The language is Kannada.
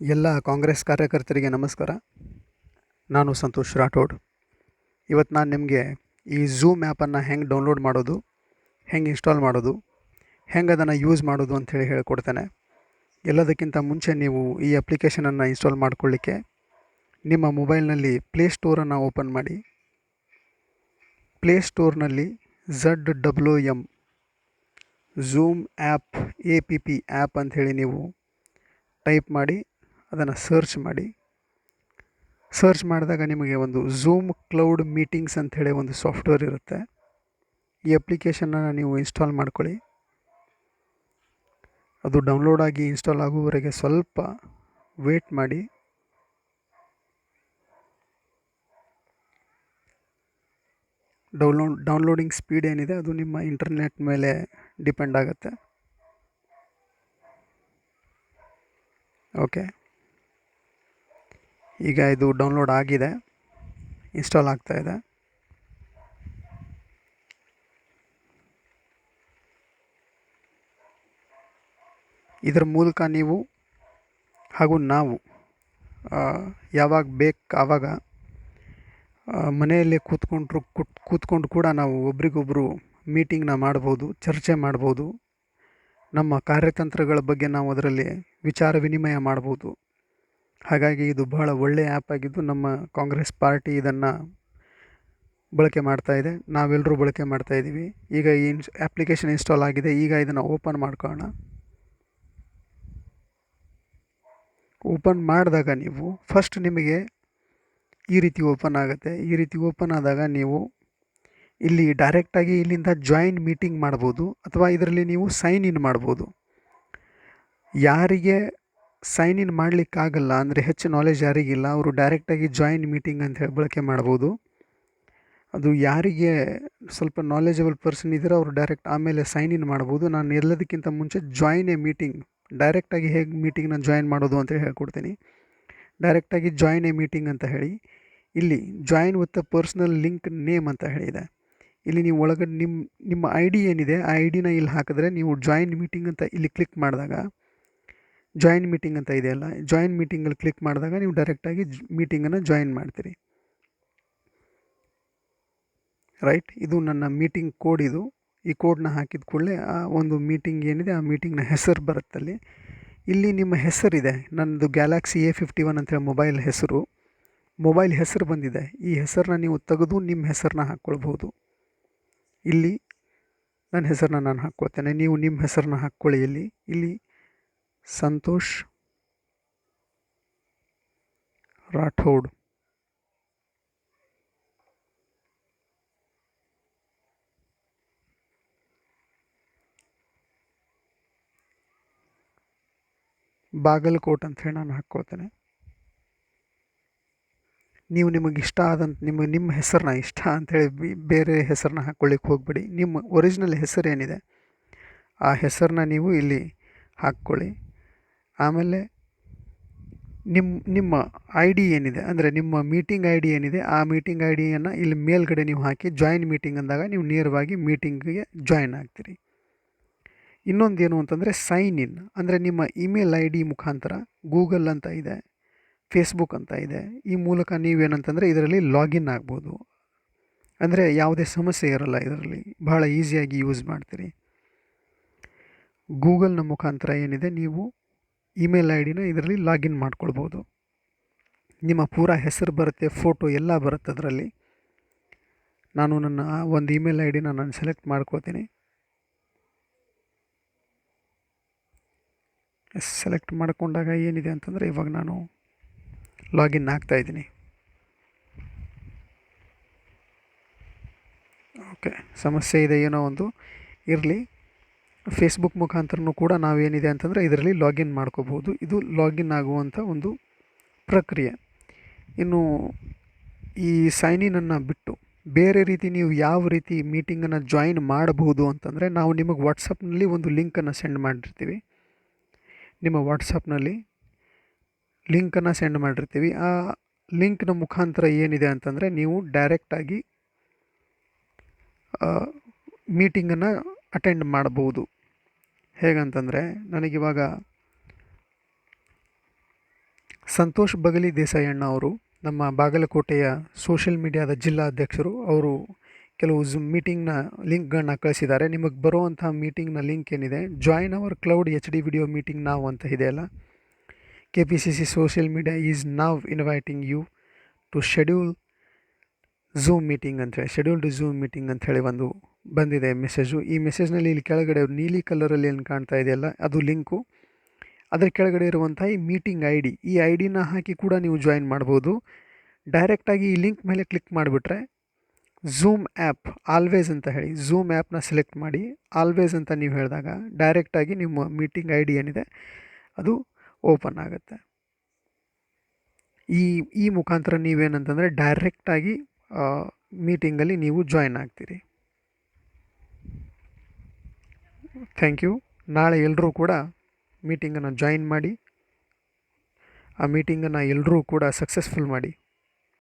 ಎಲ್ಲ ಕಾಂಗ್ರೆಸ್ ಕಾರ್ಯಕರ್ತರಿಗೆ ನಮಸ್ಕಾರ. ನಾನು ಸಂತೋಷ್ ರಾಠೋಡ್. ಇವತ್ತು ನಾನು ನಿಮಗೆ ಈ ಝೂಮ್ ಆ್ಯಪನ್ನು ಹೆಂಗೆ ಡೌನ್ಲೋಡ್ ಮಾಡೋದು, ಹೆಂಗೆ ಇನ್ಸ್ಟಾಲ್ ಮಾಡೋದು, ಹೆಂಗೆ ಅದನ್ನು ಯೂಸ್ ಮಾಡೋದು ಅಂಥೇಳಿ ಹೇಳ್ಕೊಡ್ತೇನೆ. ಎಲ್ಲದಕ್ಕಿಂತ ಮುಂಚೆ ನೀವು ಈ ಅಪ್ಲಿಕೇಶನನ್ನು ಇನ್ಸ್ಟಾಲ್ ಮಾಡಿಕೊಳ್ಳಿಕ್ಕೆ ನಿಮ್ಮ ಮೊಬೈಲ್ನಲ್ಲಿ ಪ್ಲೇಸ್ಟೋರನ್ನು ಓಪನ್ ಮಾಡಿ. ಪ್ಲೇಸ್ಟೋರ್ನಲ್ಲಿ Z W M zoom app A P P app ಅಂಥೇಳಿ ನೀವು ಟೈಪ್ ಮಾಡಿ ಅದನ್ನು ಸರ್ಚ್ ಮಾಡಿ. ಸರ್ಚ್ ಮಾಡಿದಾಗ ನಿಮಗೆ ಒಂದು ಝೂಮ್ ಕ್ಲೌಡ್ ಮೀಟಿಂಗ್ಸ್ ಅಂಥೇಳಿ ಒಂದು ಸಾಫ್ಟ್ವೇರ್ ಇರುತ್ತೆ. ಈ ಅಪ್ಲಿಕೇಶನನ್ನು ನೀವು ಇನ್ಸ್ಟಾಲ್ ಮಾಡ್ಕೊಳ್ಳಿ. ಅದು ಡೌನ್ಲೋಡ್ ಆಗಿ ಇನ್ಸ್ಟಾಲ್ ಆಗುವವರೆಗೆ ಸ್ವಲ್ಪ ವೇಟ್ ಮಾಡಿ. ಡೌನ್ಲೋಡ್, ಡೌನ್ಲೋಡಿಂಗ್ ಸ್ಪೀಡ್ ಏನಿದೆ ಅದು ನಿಮ್ಮ ಇಂಟರ್ನೆಟ್ ಮೇಲೆ ಡಿಪೆಂಡ್ ಆಗುತ್ತೆ. ಓಕೆ. ಈಗ ಇದು ಡೌನ್ಲೋಡ್ ಆಗಿದೆ. ಇನ್ಸ್ಟಾಲ್ ಆಗ್ತಾ ಇದೆ. ಇದರ ಮೂಲಕ ನೀವು ಹಾಗೂ ನಾವು ಯಾವಾಗ ಬೇಕು ಆವಾಗ ಮನೆಯಲ್ಲೇ ಕೂತ್ಕೊಂಡ್ರು ಕುತ್, ಕೂತ್ಕೊಂಡು ಕೂಡ ನಾವು ಒಬ್ರಿಗೊಬ್ಬರು ಮೀಟಿಂಗ್ನ ಮಾಡ್ಬೋದು, ಚರ್ಚೆ ಮಾಡ್ಬೋದು. ನಮ್ಮ ಕಾರ್ಯತಂತ್ರಗಳ ಬಗ್ಗೆ ನಾವು ಅದರಲ್ಲಿ ವಿಚಾರ ವಿನಿಮಯ ಮಾಡ್ಬೋದು. ಹಾಗಾಗಿ ಇದು ಬಹಳ ಒಳ್ಳೆಯ ಆ್ಯಪ್ ಆಗಿದ್ದು ನಮ್ಮ ಕಾಂಗ್ರೆಸ್ ಪಾರ್ಟಿ ಇದನ್ನು ಬಳಕೆ ಮಾಡ್ತಾ ಇದೆ. ನಾವೆಲ್ಲರೂ ಬಳಕೆ ಮಾಡ್ತಾ ಇದ್ದೀವಿ ಈಗ ಈ ಇನ್ಸ್ ಆ್ಯಪ್ಲಿಕೇಶನ್ ಇನ್ಸ್ಟಾಲ್ ಆಗಿದೆ. ಈಗ ಇದನ್ನು ಓಪನ್ ಮಾಡ್ಕೊಳ್ಳೋಣ. ಓಪನ್ ಮಾಡಿದಾಗ ನೀವು ಫಸ್ಟ್ ನಿಮಗೆ ಈ ರೀತಿ ಓಪನ್ ಆಗುತ್ತೆ. ಈ ರೀತಿ ಓಪನ್ ಆದಾಗ ನೀವು ಇಲ್ಲಿ ಡೈರೆಕ್ಟಾಗಿ ಇಲ್ಲಿಂದ ಜಾಯಿನ್ ಮೀಟಿಂಗ್ ಮಾಡ್ಬೋದು. ಅಥವಾ ಇದರಲ್ಲಿ ನೀವು ಸೈನ್ ಇನ್ ಮಾಡ್ಬೋದು. ಯಾರಿಗೆ ಸೈನ್ ಇನ್ ಮಾಡಲಿಕ್ಕಾಗಲ್ಲ, ಅಂದರೆ ಹೆಚ್ಚು ನಾಲೆಜ್ ಯಾರಿಗಿಲ್ಲ, ಅವರು ಡೈರೆಕ್ಟಾಗಿ ಜಾಯಿನ್ ಮೀಟಿಂಗ್ ಅಂತ ಹೇಳಿ ಬಳಕೆ ಮಾಡ್ಬೋದು. ಅದು ಯಾರಿಗೆ ಸ್ವಲ್ಪ ನಾಲೆಜಬಲ್ ಪರ್ಸನ್ ಇದ್ದರೆ ಅವರು ಡೈರೆಕ್ಟ್ ಆಮೇಲೆ ಸೈನ್ ಇನ್ ಮಾಡ್ಬೋದು. ನಾನು ಎಲ್ಲದಕ್ಕಿಂತ ಮುಂಚೆ ಜಾಯಿನ್ ಎ ಮೀಟಿಂಗ್ ಡೈರೆಕ್ಟಾಗಿ ಹೇಗೆ ಮೀಟಿಂಗ್ನ ಜಾಯಿನ್ ಮಾಡೋದು ಅಂತ ಹೇಳ್ಕೊಡ್ತೀನಿ. ಡೈರೆಕ್ಟಾಗಿ ಜಾಯಿನ್ ಎ ಮೀಟಿಂಗ್ ಅಂತ ಹೇಳಿ. ಇಲ್ಲಿ join with a personal link name ಅಂತ ಹೇಳಿದೆ. ಇಲ್ಲಿ ನೀವು ಒಳಗಡೆ ನಿಮ್ಮ ನಿಮ್ಮ ಐ ಡಿ ಏನಿದೆ, ಆ ಐ ಡಿನ ಇಲ್ಲಿ ಹಾಕಿದ್ರೆ ನೀವು ಜಾಯಿನ್ ಮೀಟಿಂಗ್ ಅಂತ ಇಲ್ಲಿ ಕ್ಲಿಕ್ ಮಾಡಿದಾಗ ಜಾಯಿನ್ ಮೀಟಿಂಗ್ ಅಂತ ಇದೆಯಲ್ಲ ಜಾಯಿನ್ ಮೀಟಿಂಗಲ್ಲಿ ಕ್ಲಿಕ್ ಮಾಡಿದಾಗ ನೀವು ಡೈರೆಕ್ಟಾಗಿ ಮೀಟಿಂಗನ್ನು ಜಾಯಿನ್ ಮಾಡ್ತೀರಿ. ರೈಟ್ ಇದು ನನ್ನ ಮೀಟಿಂಗ್ ಕೋಡ್ ಇದು. ಈ ಕೋಡ್ನ ಹಾಕಿದ ಕೂಡಲೇ ಆ ಒಂದು ಮೀಟಿಂಗ್ ಏನಿದೆ, ಆ ಮೀಟಿಂಗ್ನ ಹೆಸರು ಬರುತ್ತಲ್ಲಿ ಇಲ್ಲಿ ನಿಮ್ಮ ಹೆಸರಿದೆ, ನನ್ನದು ಗ್ಯಾಲಾಕ್ಸಿ ಎ ಫಿಫ್ಟಿ ಒನ್ ಅಂತೇಳಿ ಮೊಬೈಲ್ ಹೆಸರು. ಮೊಬೈಲ್ ಹೆಸರು ಬಂದಿದೆ. ಈ ಹೆಸರನ್ನ ನೀವು ತೆಗೆದು ನಿಮ್ಮ ಹೆಸರನ್ನ ಹಾಕ್ಕೊಳ್ಬೋದು ಇಲ್ಲಿ ನನ್ನ ಹೆಸರನ್ನ ನಾನು ಹಾಕ್ಕೊಳ್ತೇನೆ. ನೀವು ನಿಮ್ಮ ಹೆಸರನ್ನ ಹಾಕ್ಕೊಳ್ಳಿ ಇಲ್ಲಿ. ಇಲ್ಲಿ ಸಂತೋಷ್ ರಾಠೋಡ್. ಬಾಗಲಕೋಟ್ ಹೇಳಿ ನಾನು ಹಾಕ್ಕೊಳ್ತೇನೆ. ನೀವು ನಿಮಗೆ ಇಷ್ಟ ಆದಂಥ ನಿಮ್ಮ ನಿಮ್ಮ ಹೆಸರನ್ನ ಇಷ್ಟ ಅಂಥೇಳಿ ಬೇರೆ ಹೆಸರನ್ನ ಹಾಕ್ಕೊಳ್ಳಿಕ್ಕೆ ಹೋಗಬೇಡಿ. ನಿಮ್ಮ ಒರಿಜಿನಲ್ ಹೆಸರೇನಿದೆ, ಆ ಹೆಸರನ್ನ ನೀವು ಇಲ್ಲಿ ಹಾಕ್ಕೊಳ್ಳಿ. ಆಮೇಲೆ ನಿಮ್ಮ ನಿಮ್ಮ ಐ ಡಿ ಏನಿದೆ? ಅಂದರೆ ನಿಮ್ಮ ಮೀಟಿಂಗ್ ಐ ಡಿ ಏನಿದೆ? ಆ ಮೀಟಿಂಗ್ ಐ ಡಿಯನ್ನು ಇಲ್ಲಿ ಮೇಲ್ಗಡೆ ನೀವು ಹಾಕಿ ಜಾಯಿನ್ ಮೀಟಿಂಗ್ ಅಂದಾಗ ನೀವು ನೇರವಾಗಿ ಮೀಟಿಂಗಿಗೆ ಜಾಯಿನ್ ಆಗ್ತೀರಿ. ಇನ್ನೊಂದು ಏನು ಅಂತಂದರೆ ಸೈನ್ ಇನ್ ಅಂದರೆ ನಿಮ್ಮ ಇಮೇಲ್ ಐ ಡಿ ಮುಖಾಂತರ ಗೂಗಲ್ ಅಂತ ಇದೆ ಫೇಸ್ಬುಕ್ ಅಂತ ಇದೆ. ಈ ಮೂಲಕ ನೀವೇನಂತಂದರೆ ಇದರಲ್ಲಿ ಲಾಗಿನ್ ಆಗ್ಬೋದು. ಅಂದರೆ ಯಾವುದೇ ಸಮಸ್ಯೆ ಇರಲ್ಲ ಇದರಲ್ಲಿ. ಭಾಳ ಈಸಿಯಾಗಿ ಯೂಸ್ ಮಾಡ್ತೀರಿ. ಗೂಗಲ್ನ ಮುಖಾಂತರ ಏನಿದೆ? ನೀವು ಇಮೇಲ್ ಐ ಡಿನ ಇದರಲ್ಲಿ ಲಾಗಿನ್ ಮಾಡ್ಕೊಳ್ಬೋದು. ನಿಮ್ಮ ಪೂರ ಹೆಸರು ಬರುತ್ತೆ, ಫೋಟೋ ಎಲ್ಲ ಬರುತ್ತೆ ಅದರಲ್ಲಿ. ನಾನು ನನ್ನ ಒಂದು ಇಮೇಲ್ ಐ ಡಿನ ನಾನು ಸೆಲೆಕ್ಟ್ ಮಾಡ್ಕೋತೀನಿ. ಸೆಲೆಕ್ಟ್ ಮಾಡಿಕೊಂಡಾಗ ಏನಿದೆ ಅಂತಂದರೆ ಇವಾಗ ನಾನು ಲಾಗಿನ್ ಆಗ್ತಾ ಇದ್ದೀನಿ. ಓಕೆ, ಸಮಸ್ಯೆ ಇದೆ ಏನೋ ಒಂದು, ಇರಲಿ. ಫೇಸ್ಬುಕ್ ಮುಖಾಂತರನೂ ಕೂಡ ನಾವೇನಿದೆ ಅಂತಂದರೆ ಇದರಲ್ಲಿ ಲಾಗಿನ್ ಮಾಡ್ಕೋಬೋದು ಇದು ಲಾಗಿನ್ ಆಗುವಂಥ ಒಂದು ಪ್ರಕ್ರಿಯೆ. ಇನ್ನು ಈ ಸೈನ್ ಸೈನಿನನ್ನು ಬಿಟ್ಟು ಬೇರೆ ರೀತಿ ನೀವು ಯಾವ ರೀತಿ ಮೀಟಿಂಗನ್ನು ಜಾಯಿನ್ ಮಾಡಬಹುದು ಅಂತಂದರೆ ನಾವು ನಿಮಗೆ ವಾಟ್ಸಪ್ನಲ್ಲಿ ಒಂದು ಲಿಂಕನ್ನು ಸೆಂಡ್ ಮಾಡಿರ್ತೀವಿ. ನಿಮ್ಮ ವಾಟ್ಸಪ್ನಲ್ಲಿ ಲಿಂಕನ್ನು ಸೆಂಡ್ ಮಾಡಿರ್ತೀವಿ. ಆ ಲಿಂಕ್ನ ಮುಖಾಂತರ ಏನಿದೆ ಅಂತಂದರೆ ನೀವು ಡೈರೆಕ್ಟಾಗಿ ಮೀಟಿಂಗನ್ನು ಅಟೆಂಡ್ ಮಾಡ್ಬೋದು ಹೇಗಂತಂದರೆ, ನನಗಿವಾಗ ಸಂತೋಷ್ ಬಗಲಿ ದೇಸಾಯಣ್ಣ ಅವರು, ನಮ್ಮ ಬಾಗಲಕೋಟೆಯ ಸೋಷಿಯಲ್ ಮೀಡಿಯಾದ ಜಿಲ್ಲಾ ಅಧ್ಯಕ್ಷರು, ಅವರು ಕೆಲವು ಝೂಮ್ ಮೀಟಿಂಗ್ನ ಲಿಂಕ್ಗಳನ್ನ ಕಳಿಸಿದ್ದಾರೆ. ನಿಮಗೆ ಬರುವಂಥ ಮೀಟಿಂಗ್ನ ಲಿಂಕ್ ಏನಿದೆ? Join our cloud H D video meeting ನಾವು ಅಂತ ಇದೆಯಲ್ಲ K P C C social media is now inviting you to schedule zoom meeting ಅಂತೇಳಿ ಶೆಡ್ಯೂಲ್ಡ್ ಝೂಮ್ ಮೀಟಿಂಗ್ ಹೇಳಿ ಒಂದು ಬಂದಿದೆ ಮೆಸೇಜು ಈ ಮೆಸೇಜ್ನಲ್ಲಿ ಇಲ್ಲಿ ಕೆಳಗಡೆ ನೀಲಿ ಕಲರಲ್ಲಿ ಏನು ಕಾಣ್ತಾ ಇದೆಯಲ್ಲ, ಅದು ಲಿಂಕು ಅದರ ಕೆಳಗಡೆ ಇರುವಂಥ ಈ ಮೀಟಿಂಗ್ ಐ ಡಿ ಈ ಐ ಡಿನ ಹಾಕಿ ಕೂಡ ನೀವು ಜಾಯಿನ್ ಮಾಡ್ಬೋದು. ಡೈರೆಕ್ಟಾಗಿ ಈ ಲಿಂಕ್ ಮೇಲೆ ಕ್ಲಿಕ್ ಮಾಡಿಬಿಟ್ರೆ ಝೂಮ್ ಆ್ಯಪ್ ಆಲ್ವೇಸ್ ಅಂತ ಹೇಳಿ ಝೂಮ್ ಆ್ಯಪ್ನ ಸೆಲೆಕ್ಟ್ ಮಾಡಿ ಆಲ್ವೇಸ್ ಅಂತ ನೀವು ಹೇಳಿದಾಗ ಡೈರೆಕ್ಟಾಗಿ ನಿಮ್ಮ ಮೀಟಿಂಗ್ ಐ ಏನಿದೆ, ಅದು ಓಪನ್ ಆಗುತ್ತೆ. ಈ ಈ ಮುಖಾಂತರ ನೀವೇನಂತಂದರೆ ಡೈರೆಕ್ಟಾಗಿ ಮೀಟಿಂಗಲ್ಲಿ ನೀವು ಜಾಯಿನ್ ಆಗ್ತೀರಿ. ಥ್ಯಾಂಕ್ ಯು ನಾಳೆ ಎಲ್ಲರೂ ಕೂಡ ಮೀಟಿಂಗನ್ನು ಜಾಯಿನ್ ಮಾಡಿ ಆ ಮೀಟಿಂಗನ್ನು ಎಲ್ಲರೂ ಕೂಡ ಸಕ್ಸಸ್ಫುಲ್ ಮಾಡಿ.